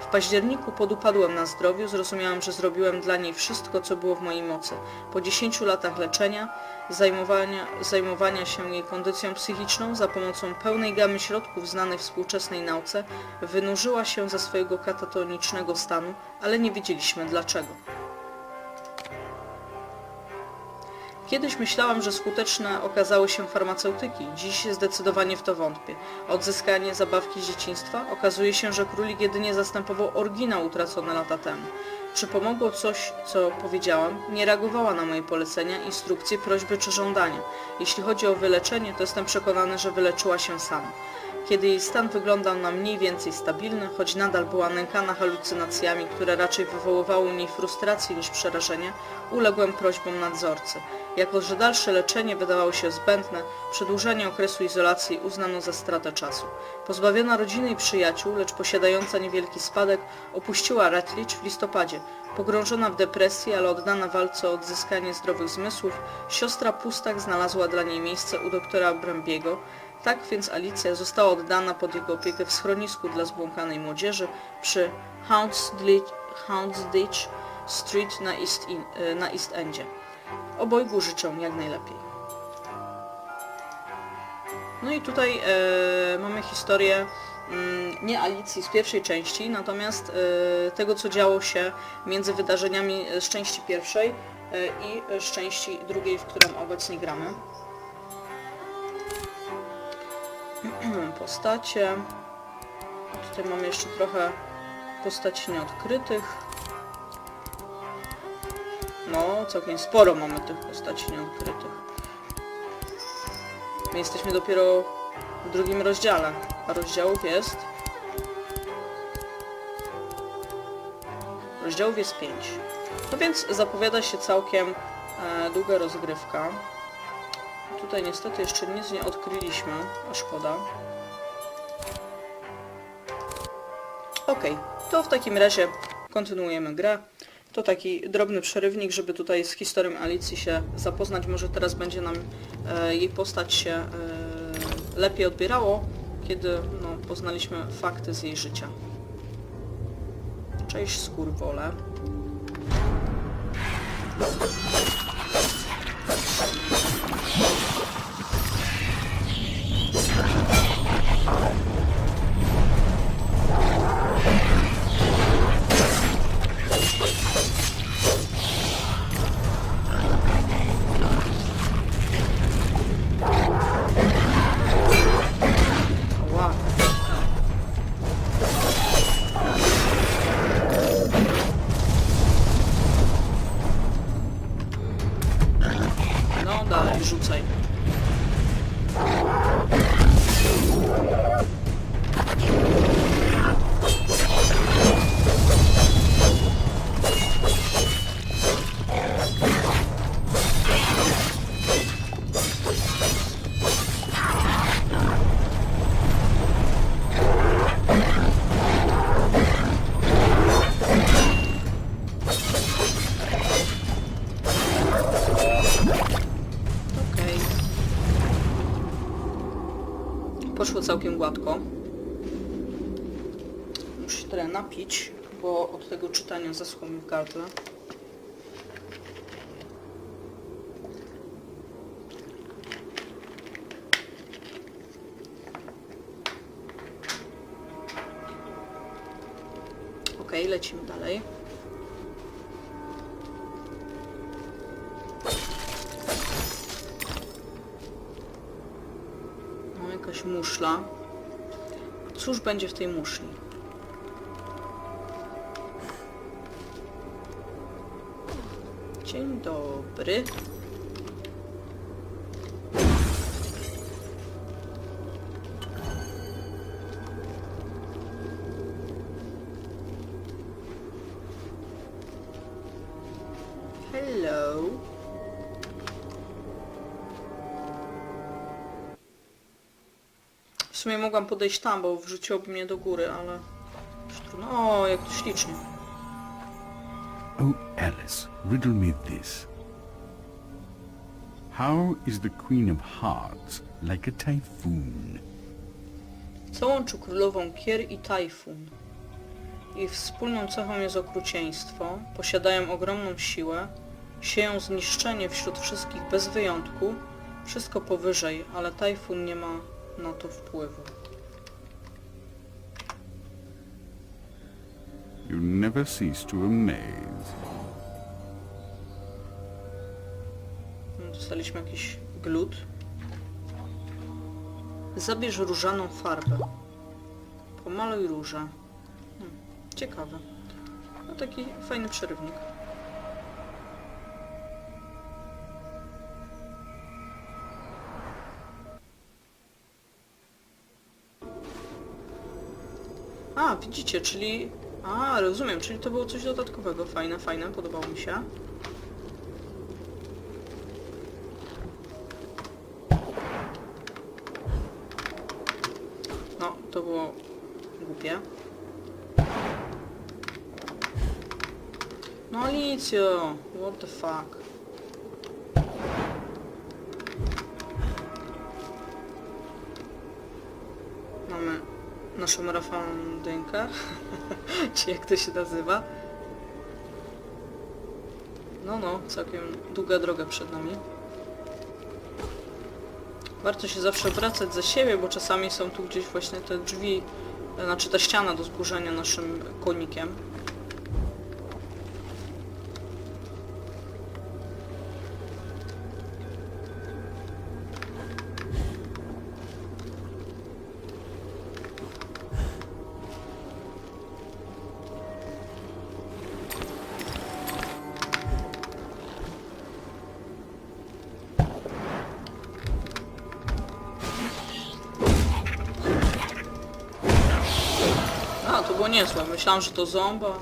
W październiku podupadłem na zdrowiu, zrozumiałam, że zrobiłem dla niej wszystko, co było w mojej mocy. Po 10 latach leczenia, zajmowania, zajmowania się jej kondycją psychiczną za pomocą pełnej gamy środków znanej współczesnej nauce, wynurzyła się ze swojego katatonicznego stanu, ale nie wiedzieliśmy dlaczego. Kiedyś myślałam, że skuteczne okazały się farmaceutyki, dziś zdecydowanie w to wątpię. Odzyskanie zabawki z dzieciństwa okazuje się, że królik jedynie zastępował oryginał utracony lata temu. Czy pomogło coś, co powiedziałam? Nie reagowała na moje polecenia, instrukcje, prośby czy żądania. Jeśli chodzi o wyleczenie, to jestem przekonany, że wyleczyła się sama. Kiedy jej stan wyglądał na mniej więcej stabilny, choć nadal była nękana halucynacjami, które raczej wywoływały u niej frustrację niż przerażenie, uległem prośbom nadzorcy. Jako, że dalsze leczenie wydawało się zbędne, przedłużenie okresu izolacji uznano za stratę czasu. Pozbawiona rodziny i przyjaciół, lecz posiadająca niewielki spadek, opuściła Rutledge w listopadzie. Pogrążona w depresji, ale oddana walce o odzyskanie zdrowych zmysłów, siostra Pustak znalazła dla niej miejsce u doktora Brambiego, tak więc Alicja została oddana pod jego opiekę w schronisku dla zbłąkanej młodzieży przy Houndsditch, Street na East, In, na East Endzie. Obojgu życzę jak najlepiej. No i tutaj e, mamy historię mm, nie Alicji z pierwszej części, natomiast e, tego, co działo się między wydarzeniami z części pierwszej e, i z części drugiej, w którą obecnie gramy. Postacie. Tutaj mamy jeszcze trochę postaci nieodkrytych. No, całkiem sporo mamy tych postaci nieodkrytych. My jesteśmy dopiero w drugim rozdziale, a rozdziałów jest... Rozdziałów jest 5. No więc zapowiada się całkiem e, długa rozgrywka. Tutaj niestety jeszcze nic nie odkryliśmy, a szkoda. Okej, to w takim razie kontynuujemy grę. To taki drobny przerywnik, żeby tutaj z historią Alicji się zapoznać. Może teraz będzie nam e, jej postać się e, lepiej odbierało, kiedy no, poznaliśmy fakty z jej życia. Cześć skórwole. Poszło całkiem gładko. Muszę się trochę napić, bo od tego czytania zaschło mi w gardle. Jakaś muszla. Cóż będzie w tej muszli? Dzień dobry. Hello. W sumie mogłam podejść tam, bo wrzuciłoby mnie do góry, ale... już trudno. O, jak to ślicznie. Oh, Alice, riddle me this. How is the Queen of Hearts like a typhoon? Co łączy królową Kier i Tajfun? Ich wspólną cechą jest okrucieństwo, posiadają ogromną siłę, sieją zniszczenie wśród wszystkich bez wyjątku, wszystko powyżej, ale tajfun nie ma na to wpływu. You never cease to amaze. Dostaliśmy jakiś glut. Zabierz różaną farbę. Pomaluj różę. Hmm, ciekawe. No taki fajny przerywnik. A, widzicie, czyli... A, rozumiem, czyli to było coś dodatkowego. Fajne, fajne, podobało mi się. No, to było głupie. No Alicjo, what the fuck. Naszą rafandynkę, czy jak to się nazywa. No, no, całkiem długa droga przed nami. Warto się zawsze wracać za siebie, bo czasami są tu gdzieś właśnie te drzwi, znaczy ta ściana do zburzenia naszym konikiem. Było niezłe. Myślałam, że to zomba.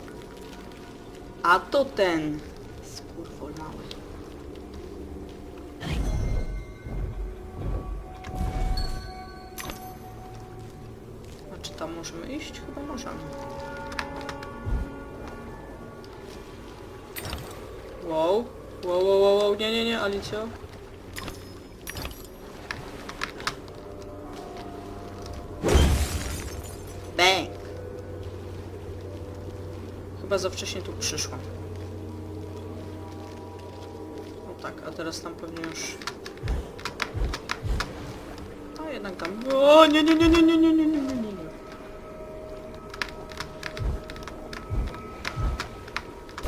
A to ten. Skurwol mały. A czy tam możemy iść? Chyba możemy. Wow. Wow, wow, wow, wow. Nie, nie, nie, Alicjo. Chyba za wcześnie tu przyszłam. No tak, a teraz tam pewnie już... A jednak tam... O, nie, nie, nie, nie, nie, nie, nie, nie, nie, nie.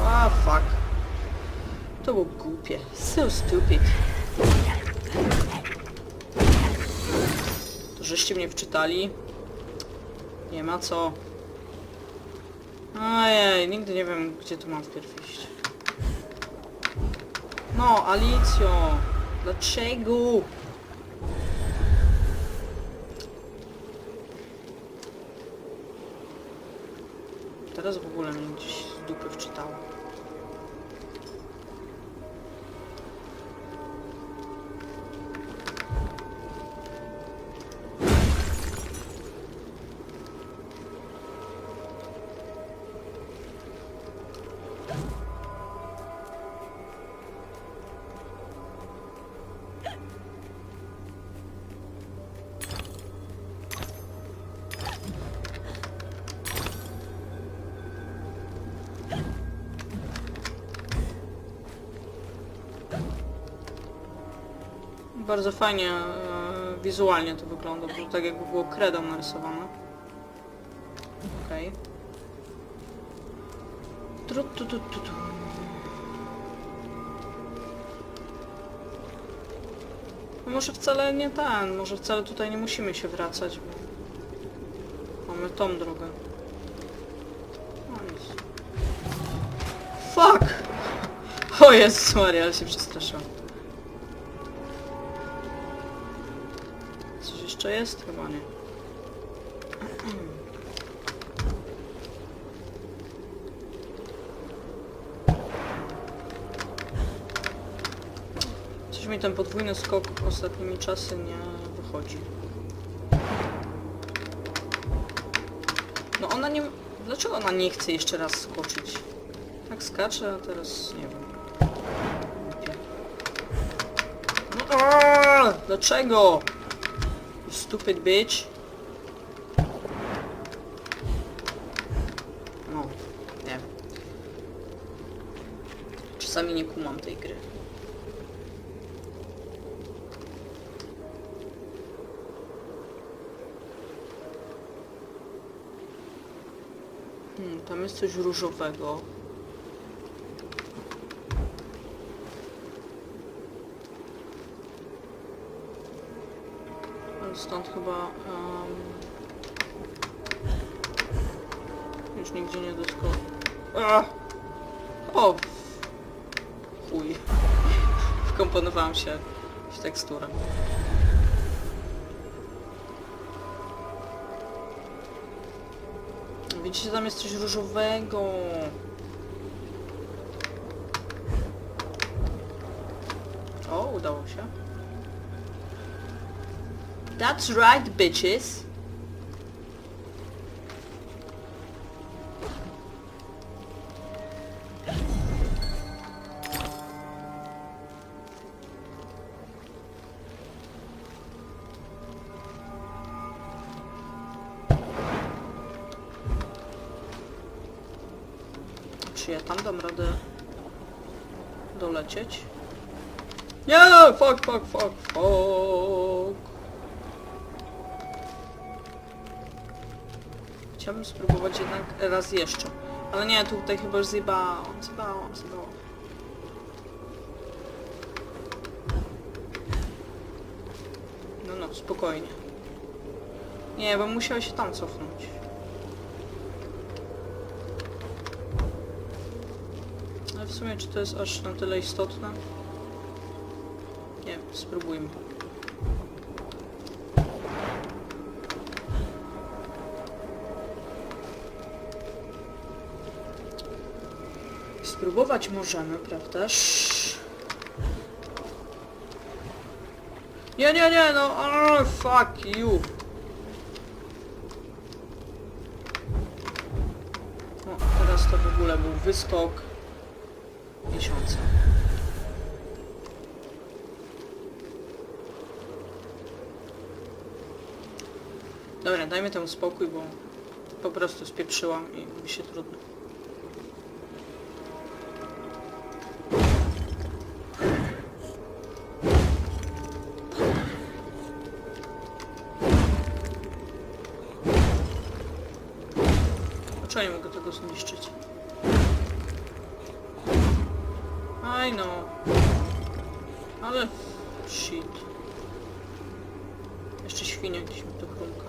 A, fuck. To było głupie. So stupid. To żeście mnie wczytali. Nie ma co. Ojej, nigdy nie wiem, gdzie tu mam wpierw iść. No, Alicjo! Dlaczego? Teraz w ogóle mnie gdzieś z dupy wczytało. Bardzo fajnie e, wizualnie to wygląda, bo tak jakby było kredą narysowane. Okej. Tru, tu, tu, tu, tu. No może wcale nie ten, może wcale tutaj nie musimy się wracać, bo mamy tą drogę. Fuck! O Jezus Maria, ale się przestraszyłam. Jeszcze jest? Chyba nie. Coś mi ten podwójny skok ostatnimi czasy nie wychodzi. No ona nie... Dlaczego ona nie chce jeszcze raz skoczyć? Tak skacze, a teraz nie wiem. No! Dlaczego? Stupid bitch. No, nie. Czasami nie kumam tej gry. Hmm, tam jest coś różowego. Ale stąd chyba... em, już nigdzie nie dosko... A! O! Chuj. Wkomponowałam się w teksturę. Widzicie, tam jest coś różowego. That's right, bitches. Czy ja tam dam radę dolecieć? Nie! Fuck, fuck, fuck, fuck! Chciałbym spróbować jednak raz jeszcze. Ale nie, tutaj chyba już zjebałam, zjebałam, zjebałam. No, no, spokojnie. Nie, bo musiała się tam cofnąć. Ale w sumie, czy to jest aż na tyle istotne? Nie spróbujmy. Spróbować możemy, prawdaż? Nie, nie, nie, no, oh, fuck you. O, teraz to w ogóle był wyskok miesiąca. Dobra, dajmy temu spokój, bo po prostu spieprzyłam i mi się trudno. Dlaczego nie mogę tego zniszczyć? I know. Ale... Shit. Jeszcze świnia gdzieś mi tu chrumka.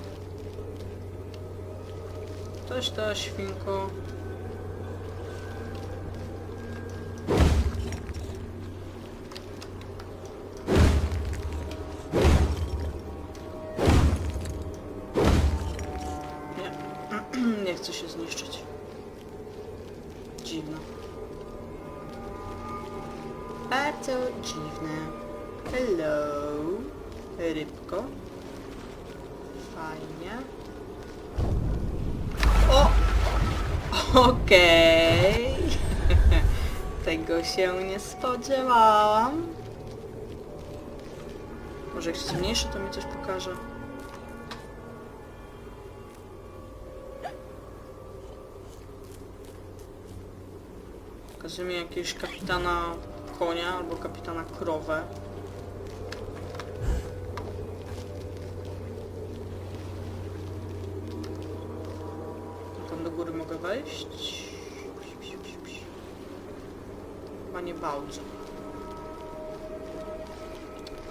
Też ta świnko. Chcę się zniszczyć. Dziwne. Bardzo dziwne. Hello. Rybko. Fajnie. O! Okej. Tego się nie spodziewałam. Może jak się zmniejszy, to mi coś pokaże. Mi jakiegoś kapitana konia albo kapitana krowę. Tam do góry mogę wejść? Chyba nie bardzo.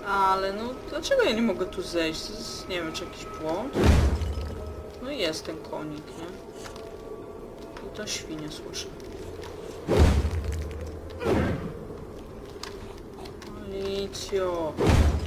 Ale no, dlaczego ja nie mogę tu zejść? Jest, nie wiem, czy jakiś błąd? No i jest ten konik, nie? I to świnie słyszę. Alicjo.